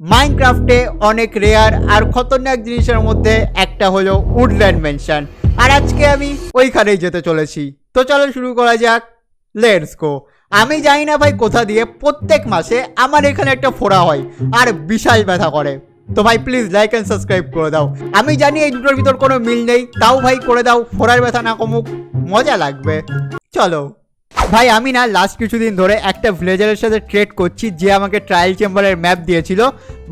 মাইনক্রাফটে অনেক রেয়ার আর খতরনাক জিনিসের মধ্যে একটা হলো উডল্যান্ড মেনশন আর আজকে আমি ওইখানেই যেতে চলেছি। তো চলো শুরু করা যাক। লেটস গো আমি জানি না ভাই কোথা দিয়ে প্রত্যেক মাসে আমার এখানে একটা ফোড়া হয় আর বিশাল ব্যথা করে। তো ভাই প্লিজ লাইক অ্যান্ড সাবস্ক্রাইব করে দাও। আমি জানি এই দুটোর ভিতর কোনো মিল নেই, তাও ভাই করে দাও, ফোড়ার ব্যথা না কমুক, মজা লাগবে। চলো। ভাই, আমি না লাস্ট কিছুদিন ধরে একটা ভিলেজারের সাথে ট্রেড করছি, যে আমাকে ট্রায়াল চেম্বারের ম্যাপ দিয়েছিল।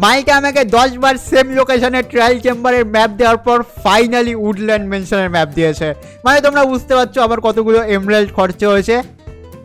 মাইকে আমাকে দশ বার সেম লোকেশনের ট্রায়াল চেম্বারের ম্যাপ দেওয়ার পর ফাইনালি উডল্যান্ড মেনশনের ম্যাপ দিয়েছে। মানে তোমরা বুঝতে পারছ আমার কতগুলো এমরাল্ড খরচা হয়েছে।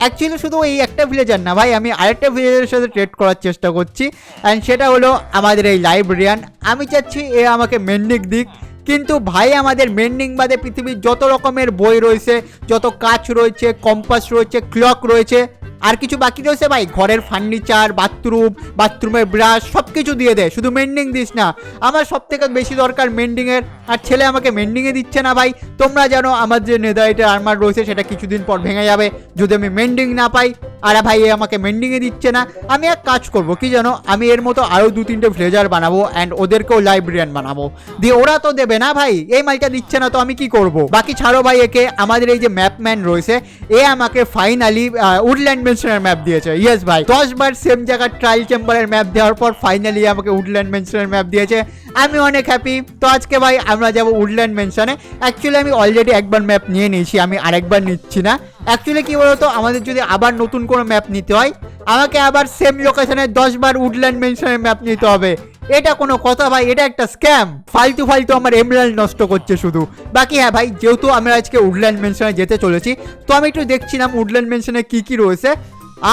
অ্যাকচুয়ালি শুধু এই একটা ভিলেজার না ভাই, আমি আরেকটা ভিলেজারের সাথে ট্রেড করার চেষ্টা করছি। অ্যান্ড সেটা হলো আমাদের এই লাইব্রেরিয়ান আমি চাচ্ছি এ আমাকে মেন্ডিক দিক। কিন্তু ভাই, আমাদের মেন্ডিং বাদে পৃথিবীর যত রকমের বই রয়েছে, যত কাচ রয়েছে কম্পাস রয়েছে ক্লক রয়েছে আর কিছু বাকি রয়েছে ভাই? ঘরের ফার্নিচার বাথরুম বাথরুমের ব্রাশ সব কিছু দিয়ে দে, শুধু মেন্ডিং দিস না। আমার সব থেকে বেশি দরকার মেন্ডিংয়ের আর ছেলে আমাকে মেন্ডিংয়ে দিচ্ছে না ভাই। তোমরা জানো আমার যে নেদাইটের আর্মার রয়েছে, সেটা কিছুদিন পর ভেঙে যাবে। যদি আমি মেন্ডিং না পাই, আর ভাই, এ আমাকে মেন্ডিংয়ে দিচ্ছে না। আমি এক কাজ করব, কি জানো? আমি এর মতো আরও দু তিনটে ফ্লেজার বানাবো অ্যান্ড ওদেরকেও লাইব্রেরিয়ান বানাবো। দিয়ে ওরা তো দেবে না ভাই, এই মালটা দিচ্ছে না, তো আমি কি করব? বাকি ছাড়ো ভাই একে, আমাদের এই যে ম্যাপম্যান রয়েছে, এ আমাকে ফাইনালি উডল্যান্ড মেনশনের ম্যাপ দিয়েছে। ইয়েস ভাই। দশ বার সেম জায়গার ট্রায়াল চেম্বারের ম্যাপ দেওয়ার পর ফাইনালি আমাকে উডল্যান্ড মেনশনের ম্যাপ দিয়েছে। আমি অনেক হ্যাপি তো আজকে ভাই আমরা যাব উডল্যান্ড মেনশনে অ্যাকচুয়ালি আমি অলরেডি একবার ম্যাপ নিয়ে নিয়েছি। আমি আরেকবার নিচ্ছি না। অ্যাকচুয়ালি কি বলতো? আমাদের যদি আবার নতুন কোনো ম্যাপ নিতে হয়, আমাকে আবার সেম লোকেশনে দশবার উডল্যান্ড মেনশনের ম্যাপ নিতে হবে। এটা কোনো কথা ভাই, এটা একটা স্ক্যাম ফালতু ফালতু আমার এমরাল্ড নষ্ট করছে শুধু। বাকি হ্যাঁ ভাই, যেহেতু আমরা আজকে উডল্যান্ড মেনশনে যেতে চলেছি, তো আমি একটু দেখছিলাম উডল্যান্ড মেনশনে কি কি রয়েছে।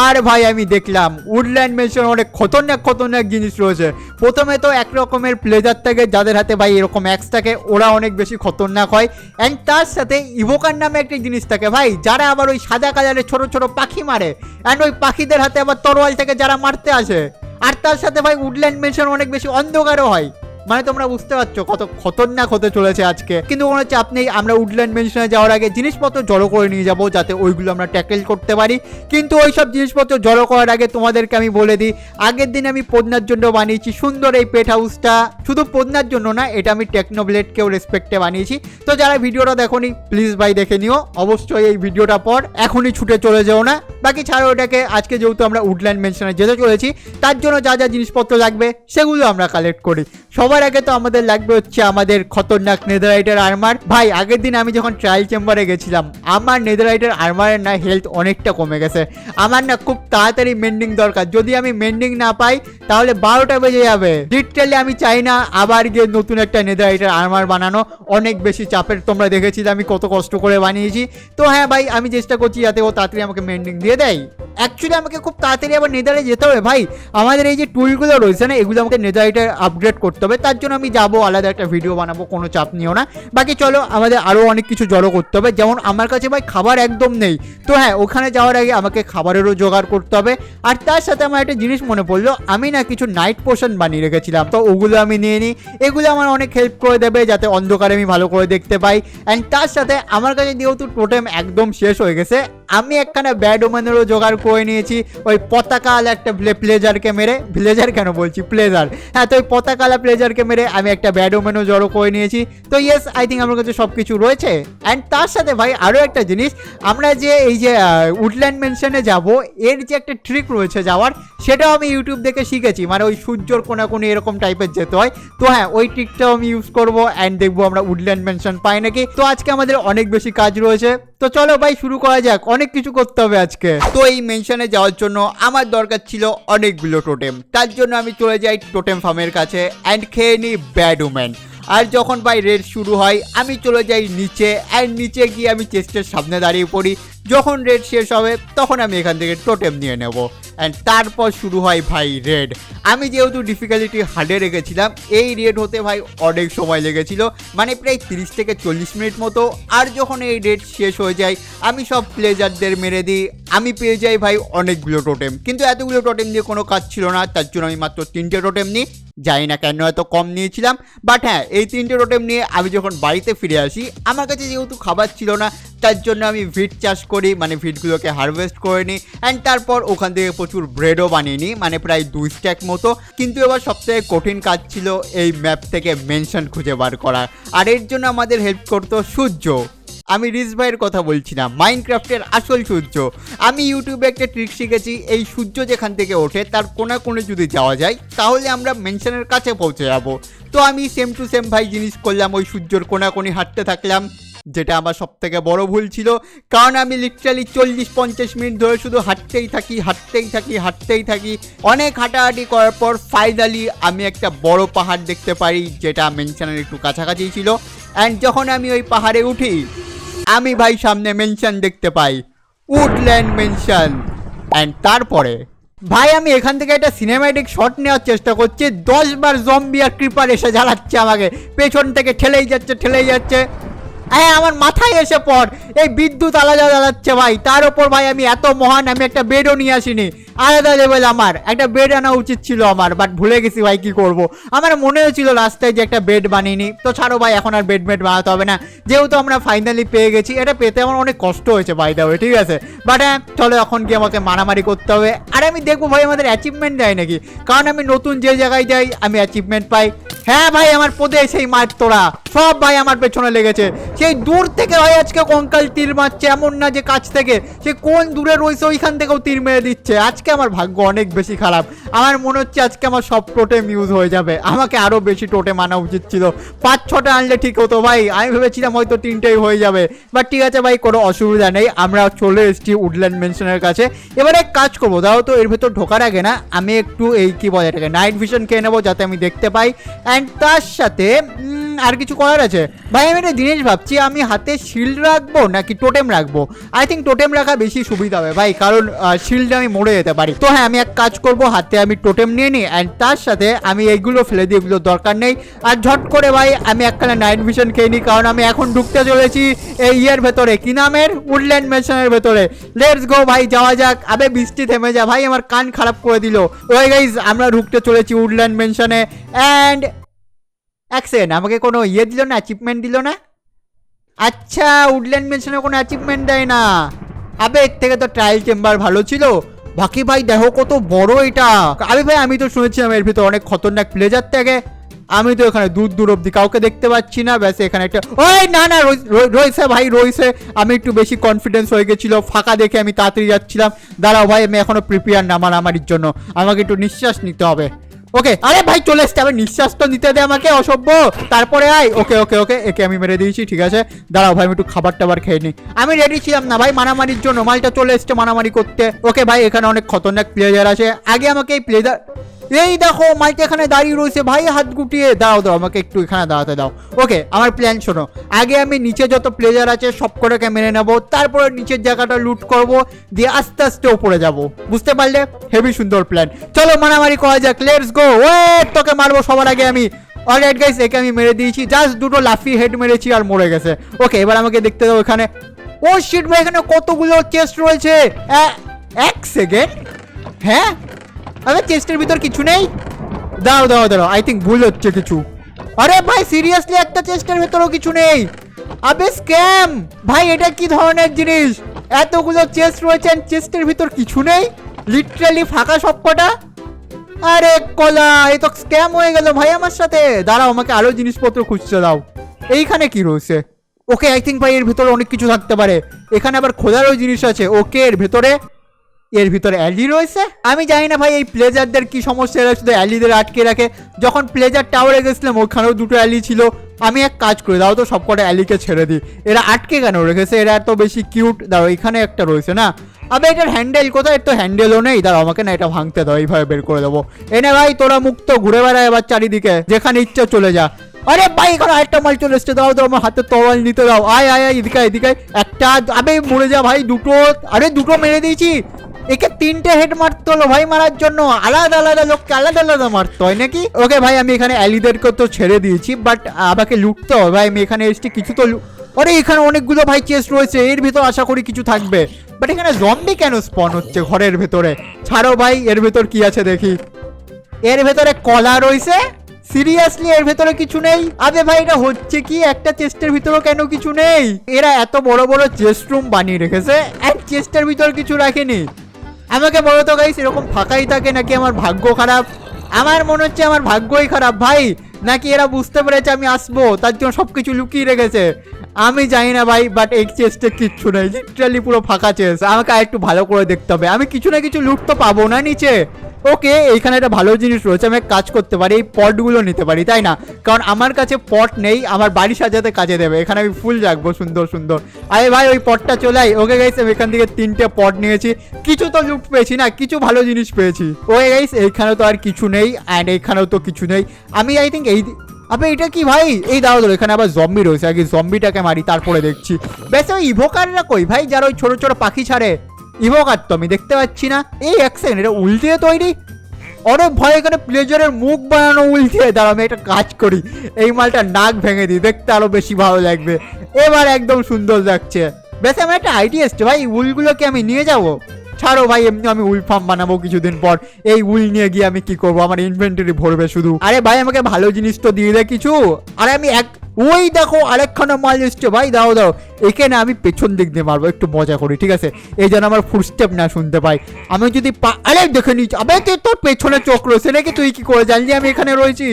আর ভাই, আমি দেখলাম উডল্যান্ড মেনশন অনেক খতরনাক খতরনাক জিনিস রয়েছে। প্রথমে তো এক রকমের প্লেজার থাকে, যাদের হাতে ভাই এরকম অ্যাক্স থাকে, ওরা অনেক বেশি খতরনাক হয়। অ্যান্ড তার সাথে ইভোকার নামে একটা জিনিস থাকে ভাই, যারা আবার ওই সাদা কালারের ছোট ছোট পাখি মারে। অ্যান্ড ওই পাখিদের হাতে আবার তরোয়াল থেকে যারা মারতে আসে। আর তার সাথে ভাই উডল্যান্ড মেনশন অনেক বেশি অন্ধকারও হয়। মানে তোমরা বুঝতে পারছ কত খতরনাক হতে চলেছে আজকে। কিন্তু কোনো চাপ নেই, আমরা উডল্যান্ড মেনশনে যাওয়ার আগে জিনিসপত্র জড়ো করে নিয়ে যাব যাতে ওইগুলো আমরা ট্যাকেল করতে পারি। কিন্তু ওই সব জিনিসপত্র জড়ো করার আগে তোমাদেরকে আমি বলে দিই, আগের দিন আমি পদ্মার জন্য বানিয়েছি সুন্দর এই পেট হাউসটা শুধু পদ্মার জন্য না, এটা আমি টেকনোব্লেডকেও রেসপেক্টে বানিয়েছি। তো যারা ভিডিওটা দেখোনি প্লিজ ভাই দেখে নিও। অবশ্যই এই ভিডিওটা পর, এখনই ছুটে চলে যেও না। বাকি ছাড়ো ওটাকে, আজকে যেহেতু আমরা উডল্যান্ড মেনশনে যেতে চলেছি, তার জন্য যা যা জিনিসপত্র লাগবে, সেগুলো আমরা কালেক্ট করি। সবার আগে তো আমাদের লাগবে হচ্ছে আমাদের খতরনাক নেদারাইটের আর্মার ভাই, আগের দিন আমি যখন ট্রায়াল চেম্বারে গেছিলাম, আমার নেদারাইটের আর্মারের না হেলথ অনেকটা কমে গেছে। আমার না খুব তাড়াতাড়ি মেন্ডিং দরকার। যদি আমি মেন্ডিং না পাই, তাহলে বারোটা বেজে যাবে। লিটারালি আমি চাই না আবার গিয়ে নতুন একটা নেদারাইটের আর্মার বানানো। অনেক বেশি চাপের, তোমরা দেখেছিলে আমি কত কষ্ট করে বানিয়েছি। তো হ্যাঁ ভাই, আমি চেষ্টা করছি যাতে ও তাড়াতাড়ি আমাকে মেন্ডিং দিয়ে দেয় অ্যাকচুয়ালি আমাকে খুব তাড়াতাড়ি আবার নেদারে যেতে হবে ভাই। আমাদের এই যে টুলগুলো রয়েছে না, এগুলো আমাকে নেদারিটা আপগ্রেড করতে হবে। তার জন্য আমি যাব, আলাদা একটা ভিডিও বানাবো, কোনো চাপ নিও না। বাকি চলো, আমাদের আরও অনেক কিছু জড়ো করতে হবে। যেমন আমার কাছে ভাই খাবার একদম নেই। তো হ্যাঁ ওখানে যাওয়ার আগে আমাকে খাবারেরও জোগাড় করতে হবে। আর তার সাথে আমার একটা জিনিস মনে পড়ল, আমি না কিছু নাইট পোশন বানিয়ে রেখেছিলাম। তো ওগুলো আমি নিয়ে নিই। এগুলো আমার অনেক হেল্প করে দেবে, যাতে অন্ধকারে আমি ভালো করে দেখতে পাই। অ্যান্ড তার সাথে আমার কাছে যেহেতু টোটেম একদম শেষ হয়ে গেছে আমি একখানা ব্যাড ওমেনেরও জোগাড় করে নিয়েছি। ওই পতাকাল একটা প্লেজারকে মেরে। ভিলেজার কেন বলছি? প্লেজার হ্যাঁ তো ওই পতাকালা প্লেজারকে মেরে আমি একটা ব্যাড ওমেনও জড়ো করে নিয়েছি। তো ইয়েস আই থিঙ্ক আমার কাছে সব কিছু রয়েছে। অ্যান্ড তার সাথে ভাই আরও একটা জিনিস, আমরা যে এই যে উডল্যান্ড মেনশনে যাব, এর যে একটা ট্রিক রয়েছে যাওয়ার, সেটাও আমি ইউটিউব দেখে শিখেছি। মানে ওই সূর্যর কোনাকুনি এরকম টাইপের যেতে হয়। তো হ্যাঁ ওই ট্রিকটাও আমি ইউজ করব অ্যান্ড দেখব আমরা উডল্যান্ড মেনশন পাই নাকি। তো আজকে আমাদের অনেক বেশি কাজ রয়েছে। তো চলো ভাই, শুরু করা যাক। অনেক কিছু করতে হবে আজকে। তো এই মেনশনে যাওয়ার জন্য আমার দরকার ছিল অনেকগুলো টোটেম তার জন্য আমি চলে যাই টোটেম ফার্মের কাছে অ্যান্ড খেয়ে নিই ব্যাড উম্যান আর যখন ভাই রেড শুরু হয়, আমি চলে যাই নিচে অ্যান্ড নিচে গিয়ে আমি চেস্টের সামনে দাঁড়িয়ে পড়ি। যখন রেড শেষ হবে, তখন আমি এখান থেকে টোটেম নিয়ে নেব। অ্যান্ড তারপর শুরু হয় ভাই রেড আমি যেহেতু ডিফিকাল্টি হার্ডে রেখেছিলাম, এই রেড হতে ভাই অনেক সময় লেগেছিল মানে প্রায় তিরিশ থেকে চল্লিশ মিনিট মতো। আর যখন এই রেড শেষ হয়ে যায়, আমি সব প্লেজারদের মেরে দিই। আমি পেয়ে যাই ভাই অনেকগুলো টোটেম কিন্তু এতগুলো টোটেম দিয়ে কোনো কাজ ছিল না, তার জন্য আমি মাত্র তিনটে টোটেম নিই। জানি না কেন এত কম নিয়েছিলাম বাট হ্যাঁ এই তিনটে টোটেম নিয়ে আমি যখন বাড়িতে ফিরে আসি, আমার কাছে যেহেতু খাবার ছিল না, তার জন্য আমি ভিট চাষ করি মানে ফিডগুলোকে হারভেস্ট করে নিই অ্যান্ড তারপর ওখান থেকে প্রচুর ব্রেডও বানিয়ে নিই মানে প্রায় দুই স্ট্যাক মতো। কিন্তু এবার সবথেকে কঠিন কাজ ছিল এই ম্যাপ থেকে মেনশন খুঁজে বার করা। আর এর জন্য আমাদের হেল্প করতো সূর্য। আমি রিস ভাইয়ের কথা বলছি না মাইনক্রাফটের আসল সূর্য। আমি ইউটিউবে একটা ট্রিক শিখেছি, এই সূর্য যেখান থেকে ওঠে, তার কোনা কোণে যদি যাওয়া যায়, তাহলে আমরা মেনশনের কাছে পৌঁছে যাব। তো আমি সেম টু সেম ভাই জিনিস করলাম, ওই সূর্যর কোনাকুনি হাঁটতে থাকলাম। যেটা আমার সব থেকে বড় ভুল ছিল। কারণ আমি লিটারালি চল্লিশ, পঞ্চাশ মিনিট ধরে শুধু হাঁটতেই থাকি হাঁটতেই থাকি হাঁটতেই থাকি। অনেক হাঁটাহাঁটি করার পর ফাইনালি আমি একটা বড় পাহাড় দেখতে পারি, যেটা মেনশনের একটু কাছাকাছি ছিল। অ্যান্ড যখন আমি ওই পাহাড়ে উঠি, আমি ভাই সামনে মেনশন দেখতে পাই উডল্যান্ড মেনশন অ্যান্ড তারপরে, ভাই আমি এখান থেকে একটা সিনেম্যাটিক শট নেওয়ার চেষ্টা করছি, দশ বার জম্বি আর ক্রিপার এসে জ্বালাচ্ছে আমাকে। পেছন থেকে ঠেলেই যাচ্ছে ঠেলেই যাচ্ছে। হ্যাঁ আমার মাথায় এসে পড়। এই বিদ্যুৎ আলাদা জ্বালাচ্ছে ভাই। তার উপর ভাই আমি এত মহান, আমি একটা বেডও নিয়ে আসিনি। আলাদা লেভেল আমার। একটা বেড আনা উচিত ছিল আমার বাট ভুলে গেছি ভাই কি করব। আমার মনে হয়েছিল রাস্তায় যে একটা বেড বানিয়ে তো ছাড়ো ভাই, এখন আর বেড মেড বানাতে হবে না। যেহেতু আমরা ফাইনালি পেয়ে গেছি, এটা পেতে আমার অনেক কষ্ট হয়েছে বাই দেওয়া ঠিক আছে? বাট হ্যাঁ চলো এখন কি আমাকে মারামারি করতে হবে। আর আমি দেখব ভাই আমাদের অ্যাচিভমেন্ট দেয় নাকি? কারণ আমি নতুন যে জায়গায় যাই, আমি অ্যাচিভমেন্ট পাই। হ্যাঁ ভাই, আমার পদে সেই মার তোরা। সব ভাই আমার পেছনে লেগেছে। সেই দূর থেকে ভাই আজকে কঙ্কাল তীর মারছে, এমন না যে কাছ থেকে। সে কোন দূরে রয়েছে, ওইখান থেকেও তীর মেরে দিচ্ছে। আজকে আমার ভাগ্য অনেক বেশি খারাপ। আমার মনে হচ্ছে আজকে আমার সব টোটেম ইউজ হয়ে যাবে। আমাকে আরও বেশি টোটে মানা উচিত ছিল। পাঁচ, ছটা আনলে ঠিক হতো ভাই। আমি ভেবেছিলাম হয়তো তিনটেই হয়ে যাবে। বাট ঠিক আছে ভাই, কোনো অসুবিধা নেই। আমরা চলে এসেছি উডল্যান্ড মেনশনের কাছে। এবারে এক কাজ করব। দাও তো এর ভেতর ঢোকার আগে না, আমি একটু এই কি বলে এটাকে নাইট ভিশন খেয়ে নেব যাতে আমি দেখতে পাই। অ্যান্ড তার সাথে আর কিছু করার আছে? ভাই, আমি একটা জিনিস ভাবছি, আমি হাতে শিল্ড রাখব নাকি টোটেম রাখব? আই থিঙ্ক টোটেম রাখা বেশি সুবিধা হবে ভাই, কারণ শিল্ডে আমি মরে যেতে পারি। তো হ্যাঁ আমি এক কাজ করব, হাতে আমি টোটেম নিয়ে নিই অ্যান্ড তার সাথে আমি এইগুলো ফেলে দিই, এগুলো দরকার নেই। আর ঝট করে ভাই, আমি একখানা নাইট ভিশন খেয়ে নিই, কারণ আমি এখন ঢুকতে চলেছি এই ইয়ের ভেতরে, কি নামের? উডল্যান্ড মেশনের ভেতরে। লেটস গো ভাই, যাওয়া যাক। আবে, বৃষ্টি থেমে যা। ভাই, আমার কান খারাপ করে দিল। ওই গাইজ আমরা ঢুকতে চলেছি উডল্যান্ড মেনশনে অ্যান্ড সেকেন্ড আমাকে কোনো ইয়ে দিল না অ্যাচিভমেন্ট দিল না? আচ্ছা উডল্যান্ড মেনশনে কোনো অ্যাচিভমেন্ট দেয় না। আবে, এর থেকে তো ট্রায়াল চেম্বার ভালো ছিল। বাকি ভাই, দেখো কত বড় এটা। আবে ভাই, আমি তো শুনেছিলাম এর ভিতরে অনেক খতরনাক প্লেজার থাকে। আমি তো এখানে দূর দূর অব্দি কাউকে দেখতে পাচ্ছি না। ব্যাস, এখানে একটা ওই, না না রয়েছে ভাই রয়েছে আমি একটু বেশি কনফিডেন্স হয়ে গেছিল। ফাঁকা দেখে আমি তাড়াতাড়ি যাচ্ছিলাম। দাঁড়াও ভাই, আমি এখনও প্রিপেয়ার না মারামারির জন্য। আমাকে একটু নিঃশ্বাস নিতে হবে। ওকে আরে ভাই, চলে এসছে। আবার নিঃশ্বাস তো নিতে দে আমাকে, অসভ্য। তারপরে আয়। ওকে ওকে ওকে একে আমি মেরে দিয়েছি, ঠিক আছে? দাঁড়াও ভাই, আমি একটু খাবার টাবার খেয়ে নিই। আমি রেডি ছিলাম না ভাই, মারামারির জন্য। মালটা চলে এসছে মারামারি করতে। ওকে ভাই, এখানে অনেক খতরনাক প্লেয়ার আছে। আগে আমাকে এই প্লেয়ার এই দেখো মাইকে এখানে দাঁড়িয়ে রয়েছে। ভাই, হাত গুটিয়ে দাও দাও, আমাকে একটু এখানে দাঁড়াতে দাও। ওকে আমার প্ল্যান শোনো। আগে আমি নিচে যত প্লেজার আছে, সব কটাকে মেরে নেব। তারপরে নিচের জায়গাটা লুট করব। দিয়ে আস্তে আস্তে ওপরে যাব। বুঝতে পারলে? হেভি সুন্দর প্ল্যান চলো, মারামারি করা যাক। লেটস গো ও তোকে মারবো সবার আগে আমি। অলরাইট গাইস একে আমি মেরে দিয়েছি। জাস্ট দুটো লাফি হেড মেরেছি আর মরে গেছে। ওকে এবার আমাকে দেখতে দাও এখানে। ও শিট ভাই, এখানে কতগুলো চেস্ট রয়েছে? এক সেকেন্ড হ্যাঁ? আরে চেস্টের ভিতর কিছু নেই? দাও দাও দাও আই থিঙ্ক ভুল হচ্ছে কিছু। আরে ভাই সিরিয়াসলি একটা চেস্টের ভেতরও কিছু নেই। আবে স্ক্যাম ভাই, এটা কি ধরনের জিনিস? এতগুলো চেস্ট রয়েছে চেস্টের ভিতর কিছু নেই? লিটারালি ফাঁকা সবকটা? আরে কলা, এ তো স্ক্যাম হয়ে গেল ভাই আমার সাথে। দাঁড়াও, আমাকে আরও জিনিসপত্র খুঁজতে দাও। এইখানে কি রয়েছে? ওকে আই থিঙ্ক ভাই, এর ভিতরে অনেক কিছু থাকতে পারে। এখানে আবার খোঁজারও জিনিস আছে। ওকে এর ভেতরে এর ভিতরে অ্যালি রয়েছে? আমি জানি না ভাই, এই প্লেজারদের কি সমস্যা? এরা শুধু অ্যালিদের আটকে রাখে। যখন প্লেজার টাওয়ারে গেছিলাম, ওখানেও দুটো অ্যালি ছিল। আমি এক কাজ করে, দাও তো সব কটা অ্যালিকে ছেড়ে দিই। এরা আটকে কেন রেখেছে? এরা এত বেশি কিউট দাও, এখানে একটা রয়েছে, না? আবে, এটার হ্যান্ডেল কোথায়? এর তো হ্যান্ডেলও নেই। দাঁড়াও আমাকে না এটা ভাঙতে দাও, এইভাবে বের করে দেবো। এনে ভাই, তোরা মুক্ত, ঘুরে বেড়ায় এবার চারিদিকে, যেখানে ইচ্ছা চলে যা। আরে ভাই, এখানে আরেকটা মাল চলে এসছে। দাও তো আমার হাতে তওয়াল নিতে দাও। আয় আয় আয়, এদিকে এদিকে একটা, আবে, মরে যা ভাই, দুটো, আরে, দুটো মেরে দিয়েছি। একে তিনটে হেড মারতে হলো ভাই মারার জন্য। আলাদা আলাদা লোককে আলাদা আলাদা মারতে হয় নাকি? ওকে ভাই, আমি এখানে অ্যালিদেরকে তো ছেড়ে দিয়েছি বাট আমাকে লুটতে হবে ভাই, আমি এখানে এসেছি, কিছু তো আরে এখানে অনেকগুলো ভাই চেস্ট রয়েছে, এর ভিতর আশা করি কিছু থাকবে। বাট এখানে জম্বি কেন স্পন হচ্ছে ঘরের ভেতরে? ছাড়ো ভাই, এর ভেতর কি আছে দেখি। এর ভেতরে কলা রয়েছে। সিরিয়াসলি এর ভেতরে কিছু নেই? আরে ভাই, এটা হচ্ছে কি? একটা চেস্টের ভিতরেও কেন কিছু নেই? এরা এত বড় বড় চেস্ট রুম বানিয়ে রেখেছে। এক চেস্টের ভিতর কিছু রাখেনি। আমাকে বলো তো গাইস এরকম ফাঁকাই থাকে নাকি আমার ভাগ্য খারাপ? আমার মনে হচ্ছে আমার ভাগ্যই খারাপ ভাই। নাকি এরা বুঝতে পেরেছে আমি আসব, তার জন্য সব কিছু লুকিয়ে রেখেছে। আমি জানি না ভাই বাট এই চেস্টে কিচ্ছু নেই। লিটারালি পুরো ফাঁকা চেস্ট আমাকে আর একটু ভালো করে দেখতে হবে। আমি কিছু না কিছু লুট তো পাবো না নিচে। ওকে, এইখানে একটা ভালো জিনিস রয়েছে, আমি কাজ করতে পারি, এই পটগুলো নিতে পারি, তাই না? কারণ আমার কাছে পট নেই, আমার বাড়ি সাজাতে কাজে দেবে, এখানে আমি ফুল রাখব, সুন্দর সুন্দর। আরে ভাই, ওই পটটা চলে আয়। ওকে গাইস আমি এখান থেকে তিনটে পট নিয়েছি, কিছু তো লুট পেয়েছি না, কিছু ভালো জিনিস পেয়েছি। ওকে গাইস এইখানে তো আর কিছু নেই অ্যান্ড এইখানেও তো কিছু নেই। আমি আই থিঙ্ক এই, আবে এটা কি ভাই? এই দাও দাও, এখানে আবার জম্বি রয়েছে, আগে জম্বিটাকে মারি, তারপরে দেখছি। বেশ ওই ইভোকাররা কই ভাই, যারা ওই ছোট ছোট পাখি ছাড়ে? ইভোকার তো আমি দেখতে পাচ্ছি না। এই সেকেন্ড এটা উল্টে তৈরি? অনেক ভয়, এখানে প্লেজারের মুখ বানানো উল্টে দাঁড়া আমি একটা কাজ করি। এই মালটা নাক ভেঙে দিই, দেখতে আরও বেশি ভালো লাগবে। এবার একদম সুন্দর লাগছে। বেশ, আমার একটা আইডিয়া এসছে, ভাই উলগুলোকে আমি নিয়ে যাব? ছাড়ো ভাই, এমনি আমি উল ফার্ম বানাবো কিছুদিন পর। এই উল নিয়ে গিয়ে আমি কি করব? আমার ইনভেন্টরি ভরবে শুধু। আরে ভাই, আমাকে ভালো জিনিস তো দিয়ে দে কিছু। আরে আমি এক ওই দেখো, আরেকখানা মাল এসছে, ভাই, দাও দাও। এখানে আমি পেছন দিক দিয়ে মারবো, একটু মজা করি, ঠিক আছে? এই যেন আমার ফুটস্টেপ না শুনতে পাই। আমি যদি পা, আরে দেখে নিচ্ছি, আবে তুই তোর পেছনে চোখ রয়েছে নাকি? তুই কি করে জানলি আমি এখানে রয়েছি?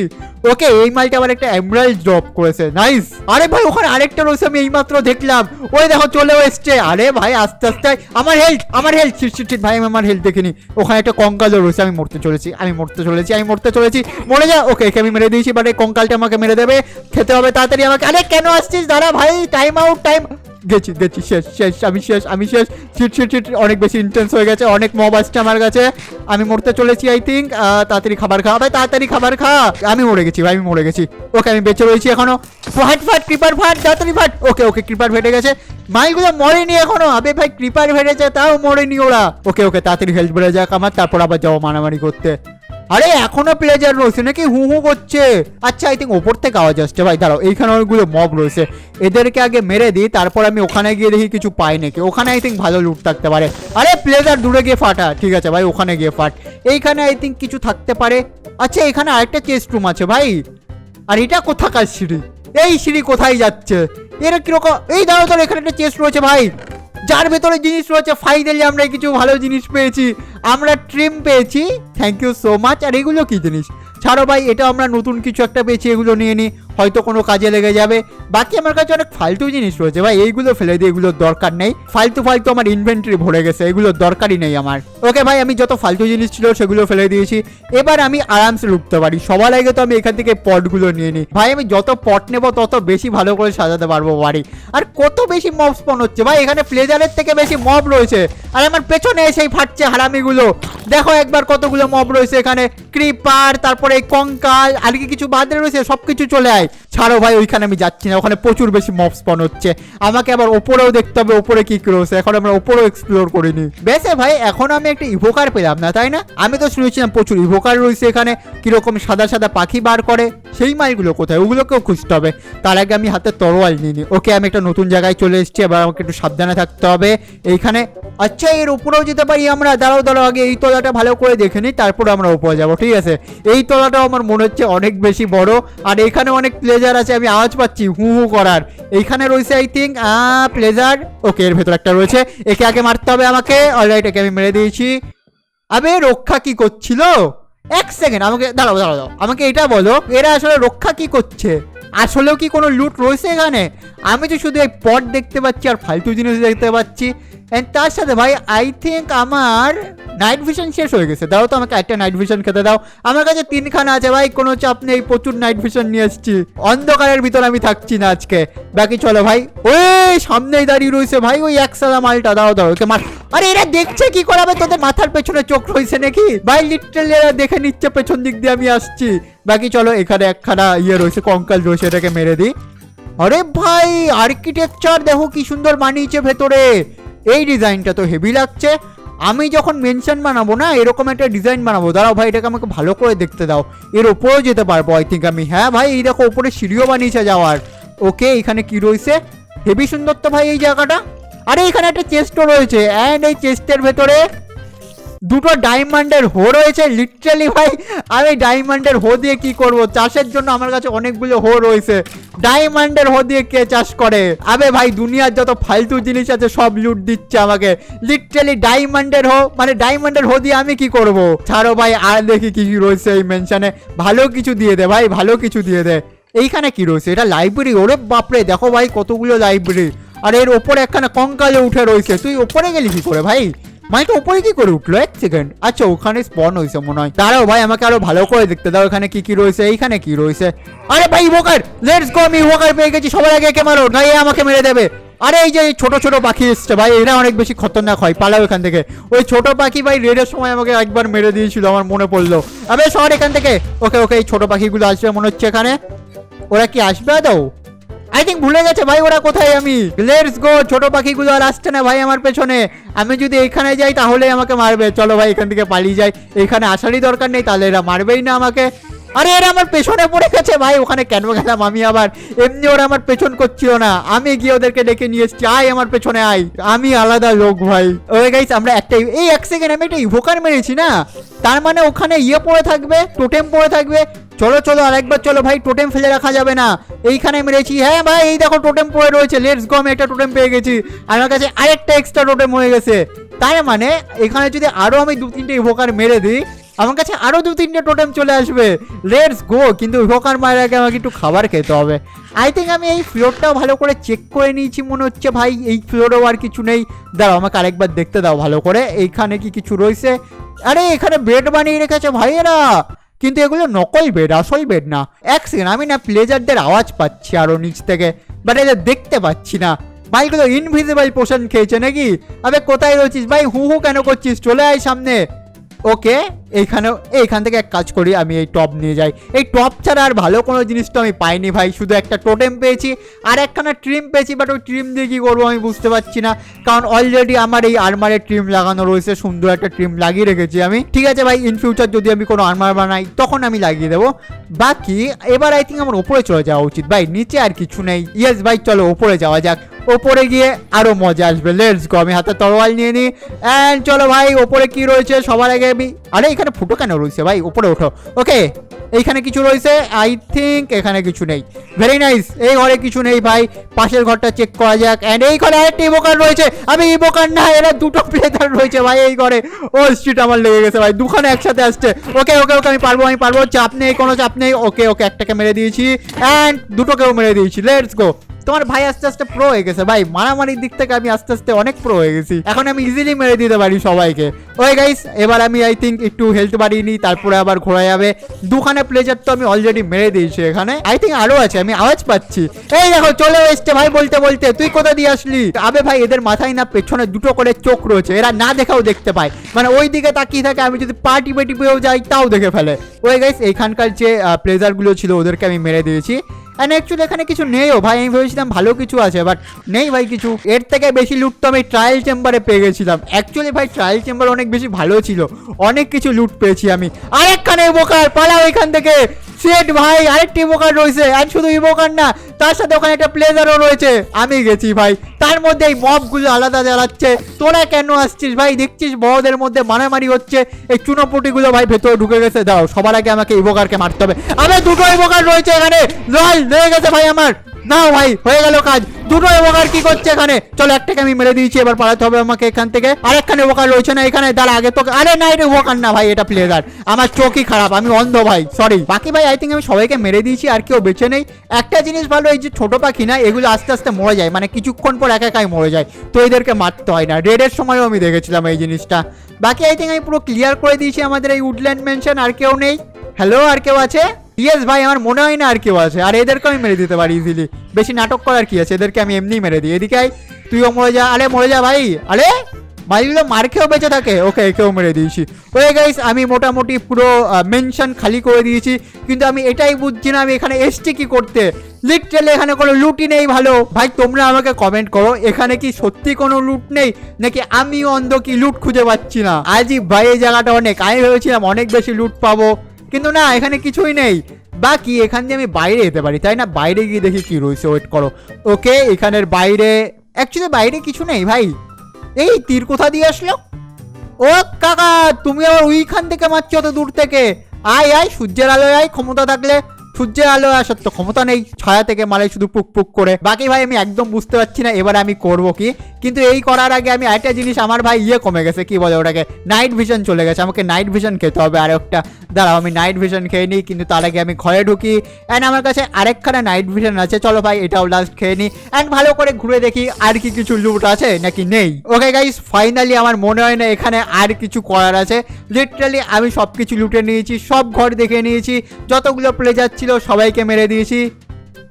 ওকে, এই মালটা আবার একটা এমরাইল ড্রপ করেছে নাইস আরে ভাই, ওখানে আরেকটা রয়েছে, আমি এইমাত্র দেখলাম। ওই দেখো, চলেও এসছে। আরে ভাই, আস্তে আস্তে, আমার হেলথ আমার হেলথ শিট ভাই, আমি আমার হেলথ দেখিনি। ওখানে একটা কঙ্কালও রয়েছে, আমি মরতে চলেছি, আমি মরতে চলেছি, আমি মরতে চলেছি। মরে যা, ওকে, একে আমি মেরে দিয়েছি বাট এই কঙ্কালটা আমাকে মেরে দেবে। খেতে হবে তাড়াতাড়ি আমাকে। আরে কেন আসছিস? দাঁড়া ভাই টাইম আউট টাইম গেছি গেছি, শেষ শেষ, আমি শেষ আমি শেষ। চিট চিট চিট অনেক বেশি ইন্টেন্স হয়ে গেছে, অনেক মব আসছে আমার কাছে। আমি মরতে চলেছি আই থিঙ্ক তাড়াতাড়ি খাবার খা, ভাই, তাড়াতাড়ি খাবার খা। আমি মরে গেছি, ভাই, আমি মরে গেছি। ওকে, আমি বেঁচে রয়েছি এখনও। ফাট ফাট ক্রিপার ফাট, তাড়াতাড়ি ফাট। ওকে ওকে ক্রিপার ফেটে গেছে। মাইগুলো মরেনি এখনও। আবে, ভাই ক্রিপার ফেটেছে, তাও মরেনি ওরা। ওকে ওকে, তাড়াতাড়ি হেল্প বেড়ে যাক আমার, তারপর আবার যাব মারামারি করতে। আরে, এখনও প্লেজার রয়েছে নাকি হু হু করছে? আচ্ছা আই থিঙ্ক ওপর থেকে আওয়াজ আসছে। ভাই, দাঁড়াও, এইখানে অনেকগুলো মব রয়েছে। এদেরকে আগে মেরে দিই, তারপর আমি ওখানে গিয়ে দেখি কিছু পাই নাকি। ওখানে আই থিঙ্ক ভালো লুট থাকতে পারে। আরে প্লেজার দূরে গিয়ে ফাটা। ঠিক আছে ভাই, ওখানে গিয়ে ফাট। এইখানে আই থিঙ্ক কিছু থাকতে পারে। আচ্ছা এখানে আরেকটা চেস্ট রুম আছে ভাই। আর এটা কোথাকার সিঁড়ি? এই সিঁড়ি কোথায় যাচ্ছে? এরা কীরকম এই দাঁড়ো দাঁড়ো এখানে একটা চেস্ট রয়েছে ভাই। যার ভেতরে জিনিস রয়েছে ফাইনালি আমরা কিছু ভালো জিনিস পেয়েছি। আমরা ট্রিম পেয়েছি। থ্যাংক ইউ সো মাচ আর এগুলো কি জিনিস? ছাড়ো ভাই এটা আমরা নতুন কিছু একটা পেয়েছি, এগুলো নিয়ে নিই হয়তো কোনো কাজে লেগে যাবে। বাকি আমার কাছে অনেক ফালতু জিনিস রয়েছে ভাই, এইগুলো ফেলে দিই এগুলোর দরকার নেই। ফালতু ফালতু আমার ইনভেন্টরি ভরে গেছে, এগুলোর দরকারই নেই আমার। ওকে ভাই, আমি যত ফালতু জিনিস ছিল সেগুলো ফেলে দিয়েছি। এবার আমি আরামসে লুটতে পারি। সবার আগে তো আমি এখান থেকে পটগুলো নিয়ে নিই। ভাই, আমি যত পট নেব তত বেশি ভালো করে সাজাতে পারব বাড়ি। আর কত বেশি মব স্পন হচ্ছে ভাই, এখানে প্লেজারের থেকে বেশি মব রয়েছে। আর আমার পেছনে এসেই ফাটছে হারামিগুলো। দেখো একবার কতগুলো মব রয়েছে এখানে। ক্রিপার তারপরে কঙ্কাল, আর কি কিছু বাদ রয়েছে সব কিছু চলে আয়। ছাড়ো ভাই, ওইখানে আমি যাচ্ছি না, ওখানে প্রচুর বেশি মব স্পন হচ্ছে। আমাকে আবার ওপরেও দেখতে হবে, ওপরে কি কি রয়েছে এখন আমরা ওপরেও এক্সপ্লোর করিনি। বেশে ভাই, এখন আমি একটা ইভোকার পেলাম না, তাই না? আমি তো শুনেছিলাম প্রচুর ইভোকার রয়েছে এখানে, কীরকম সাদা সাদা পাখি বার করে, সেই মাইলগুলো কোথায়? ওগুলোকেও খুঁজতে হবে। তার আগে আমি হাতে তরোয়াল নিয়ে নিই ওকে, আমি একটা নতুন জায়গায় চলে এসেছি, এবার আমাকে একটু সাবধানে থাকতে হবে। এইখানে আচ্ছা এর উপরেও যেতে পারি আমরা? দাঁড়াও দাঁড়াও, আগে এই তলাটা ভালো করে দেখে নিই তারপর আমরা উপরে যাব, ঠিক আছে? এই তলাটাও আমার মনে হচ্ছে অনেক বেশি বড়, আর এখানে অনেক প্লেজার আছে, আমি আওয়াজ পাচ্ছি, হু হু করার। এইখানে রয়েছে আই থিঙ্ক প্লেজার ওকে এর ভেতর একটা রয়েছে, একে আগে মারতে হবে আমাকে। অলরাইট একে আমি মেরে দিয়েছি। আবে, রক্ষা কি করছিল? এক সেকেন্ড আমাকে, দাঁড়াও দাঁড়াও দাঁড়াও, আমাকে এটা বলো, এরা আসলে রক্ষা কি করছে? আসলেও কি কোনো লুট রয়েছে এখানে? আমি তো শুধু এই পট দেখতে পাচ্ছি আর ফালতু জিনিস দেখতে পাচ্ছি। অ্যান্ড তার সাথে ভাই আই থিঙ্ক আমার নাইট ভিশন শেষ হয়ে গেছে। দাও তো আমাকে একটা নাইট ভিশন খেতে দাও। আমার কাছে তিনখানা আছে ভাই, কোনো চাপ নেই, প্রচুর নাইট ভিশন নিয়ে এসেছি অন্ধকারের ভিতর আমি থাকছি না আজকে। বাকি চলো ভাই। ওই, সামনেই দাঁড়িয়ে রয়েছে ভাই, ওই একসালা মালটা। দাও দাও, ওকে মার। আরে, এরা দেখছে কি করাবে? তোদের মাথার পেছনে চোখ রয়েছে নাকি? ভাই লিটারালি এরা দেখে নিচ্ছে, পেছন দিক দিয়ে আমি আসছি। বাকি চলো, এখানে একখানা ইয়ে রয়েছে, কঙ্কাল রয়েছে। এটাকে মেরে দিই। আরে ভাই আর্কিটেকচার দেখো কি সুন্দর বানিয়েছে ভেতরে। এই ডিজাইনটা তো হেভি লাগছে। আমি যখন মেনশন বানাবো না, এরকম একটা ডিজাইন বানাবো। দাঁড়াও ভাই, এটাকে আমাকে ভালো করে দেখতে দাও। এর ওপরেও যেতে পারব আই থিঙ্ক আমি। হ্যাঁ ভাই, এই দেখো ওপরে সিঁড়িও বানিয়েছে যাওয়ার। ওকে এখানে কি রয়েছে? হেভি সুন্দর তো ভাই, এই জায়গাটা। আরে, এখানে একটা চেস্টও রয়েছে। অ্যান্ড এই চেস্টের ভেতরে দুটো ডায়মন্ডের হো রয়েছে লিটারালি ভাই। আমি ডায়মন্ডের হো দিয়ে কি করব? চাষের জন্য আমার কাছে অনেকগুলো হো রয়েছে। ডায়মন্ডের হো দিয়ে কে চাষ করে? আবে ভাই, দুনিয়ার যত ফালতু জিনিস আছে, সব লুট দিচ্ছে আমাকে। লিটারালি ডায়মন্ডের হো মানে ডায়মন্ডের হো দিয়ে আমি কি করব? ছাড়ো ভাই, আর দেখি কি রয়েছে এই মেনশনে ভালো কিছু দিয়ে দে ভাই, ভালো কিছু দিয়ে দে। এইখানে কি রয়েছে? এটা লাইব্রেরি ওরে বাপরে, দেখো ভাই কতগুলো লাইব্রেরি আর এর ওপরে একখানা কঙ্কালে উঠে রয়েছে। তুই ওপরে গেলি কি করে ভাই? মাইটা ওপরে কি করে উঠল? এক সেকেন্ড আচ্ছা ওখানে স্পন হয়েছে মনে হয়। দাঁড়াও ভাই, আমাকে আরও ভালো করে দেখতে দাও, এখানে কি কি রয়েছে, এইখানে কি রয়েছে? আরে ভাই, ইভোকার! লেটস গো আমি ইভোকার পেয়ে গেছি, সবার আগে একে মারো না আমাকে মেরে দেবে। আরে, এই যে ছোট ছোট পাখি এসছে ভাই, এরা অনেক বেশি খতরনাক হয়, পালাও এখান থেকে। ওই ছোট পাখি ভাই রেডের সময় আমাকে একবার মেরে দিয়েছিল, আমার মনে পড়ল। আবে, সর এখান থেকে। ওকে ওকে, এই ছোট পাখিগুলো আসবে মনে হচ্ছে এখানে। ওরা কি আসবে আদৌ? আই থিঙ্ক ভুলে গেছে ভাই ওরা কোথায় আমি। লেটস গো ছোট পাখিগুলো আর আসছে না ভাই আমার পেছনে। আমি যদি এখানে যাই তাহলে আমাকে মারবে। চলো ভাই এখান থেকে পালিয়ে যাই। এখানে আসারই দরকার নেই, তাহলে এরা মারবেই না আমাকে। আরে, এরা আমার পেছনে পড়ে গেছে ভাই, ওখানে কেন গেলাম আমি আবার? এমনি ওরা আমার পেছন করছিল না। আমি গিয়ে ওদেরকে ডেকে নিয়ে এসেছি, আয় আমার পেছনে আয়। আমি আলাদা লোক ভাই। ওই গাইস আমরা একটা এই এক সেকেন্ড আমি একটা ইভোকার মেরেছি না? তার মানে ওখানে ইয়ে পড়ে থাকবে টোটেম পড়ে থাকবে। চলো চলো, আরেকবার চলো ভাই টোটেম ফেলে রাখা যাবে না। এইখানে মেরেছি। হ্যাঁ ভাই, এই দেখো টোটেম পড়ে রয়েছে লেটস গো আমি একটা টোটেম পেয়ে গেছি। আমার কাছে আরেকটা এক্সট্রা টোটেম হয়ে গেছে। তার মানে এখানে যদি আরও আমি দু তিনটে ইভোকার মেরে দিই আমার কাছে আরও দু তিনটে টোটেম চলে আসবে। লেটস গো কিন্তু ইভোকার মায়ের আগে আমাকে একটু খাবার খেতে হবে। আই থিঙ্ক আমি এই ফ্লোরটাও ভালো করে চেক করে নিয়েছি, মনে হচ্ছে ভাই, এই ফ্লোরেও আর কিছু নেই। দাঁড়াও, আমাকে আরেকবার দেখতে দাও ভালো করে, এইখানে কি কিছু রয়েছে? আরে, এখানে বেড বানিয়ে রেখেছে ভাইয়েরা! কিন্তু এগুলো নকল বেড আসল বেড না। এক সেকেন্ড আমি না প্লেজারদের আওয়াজ পাচ্ছি আরও নিচ থেকে বাট এদের দেখতে পাচ্ছি না। ভাইগুলো ইনভিজিবল পোষণ খেয়েছে নাকি? আবে, কোথায় রয়েছিস ভাই? হু হু কেন করছিস? চলে আয় সামনে। ওকে এইখানেও, এইখান থেকে এক কাজ করি, আমি এই টপ নিয়ে যাই। এই টপ ছাড়া আর ভালো কোনো জিনিস তো আমি পাইনি ভাই, শুধু একটা টোটেম পেয়েছি, আর একখানা ট্রিম পেয়েছি বাট ওই ট্রিম দিয়ে কী করব আমি বুঝতে পারছি না, কারণ অলরেডি আমার এই আর্মারের ট্রিম লাগানো রয়েছে, সুন্দর একটা ট্রিম লাগিয়ে রেখেছি আমি। ঠিক আছে ভাই ইন ফিউচার যদি আমি কোনো আর্মার বানাই, তখন আমি লাগিয়ে দেবো। বাকি, এবার আই থিঙ্ক আমার ওপরে চলে যাওয়া উচিত। ভাই, নিচে আর কিছু নেই। ইয়েস ভাই, চলো, ওপরে যাওয়া যাক। ওপরে গিয়ে আরও মজা আসবে। লেটস গো আমি হাতে তরোয়াল নিয়ে নিই। অ্যান্ড চলো ভাই, ওপরে কি রয়েছে? সবার আগে আমি আরে এখানে ফুটো কেন রয়েছে ভাই? উপরে ওঠো। ওকে, এইখানে কিছু রয়েছে? আই থিঙ্ক এখানে কিছু নেই। ভেরি নাইস এই ঘরে কিছু নেই ভাই। পাশের ঘরটা চেক করা যাক। অ্যান্ড এই ঘরে আরেকটা ইবোকার রয়েছে। আমি ইবোকার না, এরা দুটো প্লেয়ার রয়েছে ভাই এই ঘরে। ও স্ট্রিট আমার লেগে গেছে ভাই, দুখানে একসাথে আসছে। ওকে ওকে ওকে, আমি পারব আমি পারব। চাপ নেই, কোনো চাপ নেই। ওকে ওকে, একটাকে মেরে দিয়েছি। অ্যান্ড দুটোকেও মেরে দিয়েছি। লেটস গো তোমার ভাই আস্তে আস্তে প্রো হয়ে গেছে। ভাই, মারামারির দিক থেকে আমি আস্তে আস্তে অনেক প্রো হয়ে গেছি। এখন আমি ইজিলি মেরে দিতে পারি সবাইকে। ওই গাইস এবার আমি আই থিঙ্ক একটু হেলথ বাড়িয়ে নিই, তারপরে আবার ঘোরা যাবে। দুখানে প্লেজার তো আমি অলরেডি মেরে দিয়েছি এখানে। আই থিঙ্ক আরও আছে, আমি আওয়াজ পাচ্ছি। এই দেখো, চলে এসছে ভাই বলতে বলতে। তুই কোথা দিয়ে আসলি? আবে ভাই, এদের মাথায় না পেছনে দুটো করে চোখ রয়েছে। এরা না দেখাও দেখতে পায়। মানে ওই দিকে তাকিয়ে থাকে, আমি যদি পা টিপে টিপেও যাই, তাও দেখে ফেলে। ওই গাইস এইখানকার যে প্লেজারগুলো ছিল, ওদেরকে আমি মেরে দিয়েছি। অ্যান্ড অ্যাকচুয়ালি এখানে কিছু নেইও, ভাই, আমি ভেবেছিলাম ভালো কিছু আছে বাট নেই ভাই কিছু। এর থেকে বেশি লুট তো আমি ট্রায়াল চেম্বারে পেয়ে গেছিলাম। অ্যাকচুয়ালি ভাই ট্রায়াল চেম্বার অনেক বেশি ভালো ছিল। অনেক কিছু লুট পেয়েছি আমি। আরেকখানে বোকার পালাও এখান থেকে। সেট ভাই, আরেকটি বোকার রয়েছে। আর শুধু ইভোকার না তার সাথে ওখানে একটা প্লেজারও রয়েছে। আমি গেছি ভাই। তার মধ্যে এই মবগুলো আলাদা জ্বালাচ্ছে। তোরা কেন আসছিস ভাই? দেখছিস বড়দের মধ্যে মারামারি হচ্ছে। এই চুনোপুটিগুলো ভাই ভেতরে ঢুকে গেছে। দাও, সবার আগে আমাকে ইভোকারকে মারতে হবে। আমার দুটো ইভোকার রয়েছে এখানে। জল লেগে গেছে ভাই আমার। না ভাই, হয়ে গেল কাজ। দুটো এভোকার কি করছে এখানে? চলো, একটাকে আমি মেরে দিয়েছি। এবার পালাতে হবে আমাকে এখান থেকে। আরেকখানে এভোকার রয়েছে না এখানে? দাঁড়া, আগে তোকে আরে, না, এটা এভোকার না ভাই, এটা প্লেয়ার আমার চোখই খারাপ, আমি অন্ধ ভাই সরি বাকি ভাই আই থিঙ্ক আমি সবাইকে মেরে দিয়েছি, আর কেউ বেঁচে নেই। একটা জিনিস ভালো এই যে ছোট পাখি না, এগুলো আস্তে আস্তে মরে যায়। মানে কিছুক্ষণ পর একা একাই মরে যায়। তো এদেরকে মারতে হয় না। রেডের সময়ও আমি দেখেছিলাম এই জিনিসটা। বাকি আই থিঙ্ক আমি পুরো ক্লিয়ার করে দিয়েছি আমাদের এই উডল্যান্ড মেনশন আর কেউ নেই। হ্যালো আর কেউ আছে? ইয়েস ভাই, আমার মনে হয় না আর কেউ আছে। আর এদেরকে আমি মেরে দিতে পারি ইজিলি বেশি নাটক করার কি আছে? এদেরকে আমি এমনি মেরে দিই। এদিকে তুইও মরে যা। আরে, মরে যা ভাই। আরে? ভাইগুলো মার খেয়েও বেঁচে থাকে? ওকে একেও মেরে দিয়েছি। ওয়ে গাইস আমি মোটামুটি পুরো মেনশন খালি করে দিয়েছি। কিন্তু আমি এটাই বুঝছি না আমি এখানে এসছি কি করতে। লিটারালি এখানে কোনো লুটই নেই ভালো। ভাই, তোমরা আমাকে কমেন্ট করো, এখানে কি সত্যি কোনো লুট নেই? নাকি আমি অন্ধ কি লুট খুঁজে পাচ্ছি না? আজই ভাই, এই জায়গাটা অনেক। আমি ভেবেছিলাম অনেক বেশি লুট পাবো, কিন্তু না, এখানে কিছুই নেই। বাকি, এখান দিয়ে আমি বাইরে যেতে পারি, তাই না? বাইরে গিয়ে দেখি কি রয়েছে ওয়েট করো। ওকে, এখানের বাইরে অ্যাকচুয়ালি বাইরে কিছু নেই ভাই। এই তীর কোথা দিয়ে আসলো? ও কাকা, তুমি আবার ওইখান থেকে মারছো অত দূর থেকে। আয় আয়, সূর্যের আলোয় আয়, ক্ষমতা থাকলে। সূর্যের আলো আসার তো ক্ষমতা নেই, ছায়া থেকে মারে শুধু পুক পুক করে। বাকি ভাই আমি একদম বুঝতে পারছি না, এবার আমি করব কি? কিন্তু এই করার আগে আমি আরেকটা জিনিস, আমার ভাই ইয়ে কমে গেছে, কি বলে ওটাকে? নাইট ভিশন চলে গেছে, আমাকে নাইট ভিশন খেতে হবে আর একটা দাঁড়াও, আমি নাইট ভিশন খেয়ে নিই, কিন্তু তার আগে আমি ঘরে ঢুকি। অ্যান্ড আমার কাছে আরেকখানা নাইট ভিশন আছে, চলো ভাই, এটাও লাস্ট খেয়ে নিই। অ্যান্ড ভালো করে ঘুরে দেখি, আর কি কিছু লুট আছে নাকি নেই। ওকে গাইস ফাইনালি আমার মনে হয় না এখানে আর কিছু করার আছে। লিটারালি আমি সব কিছু লুটে নিয়েছি, সব ঘর দেখে নিয়েছি, যতগুলো প্লেজার ছিল সবাইকে মেরে দিয়েছি।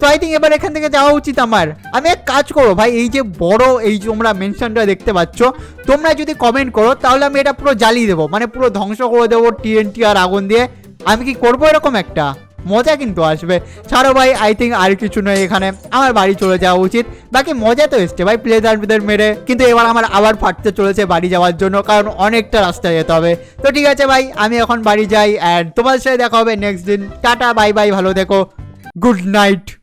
তো আই থিঙ্ক এবার এখান থেকে যাওয়া উচিত আমার। আমি এক কাজ করো ভাই, এই যে বড়, এই যে তোমরা মেনশনটা দেখতে পাচ্ছ, তোমরা যদি কমেন্ট করো, তাহলে আমি এটা পুরো জ্বালিয়ে দেবো। মানে পুরো ধ্বংস করে দেবো টিএনটি আর আগুন দিয়ে। আমি কি করব এরকম একটা? মজা কিন্তু আসবে। ছাড়ো ভাই আই থিঙ্ক আর কিছু নয় এখানে। আমার বাড়ি চলে যাওয়া উচিত। বাকি মজা তো এসছে ভাই প্লেজারদের মেরে। কিন্তু এবার আমার আবার ফাটতে চলেছে বাড়ি যাওয়ার জন্য, কারণ অনেকটা রাস্তা যেতে হবে। তো ঠিক আছে ভাই, আমি এখন বাড়ি যাই অ্যান্ড তোমার সাথে দেখা হবে নেক্সট দিন। টাটা বাই বাই ভালো দেখো গুড নাইট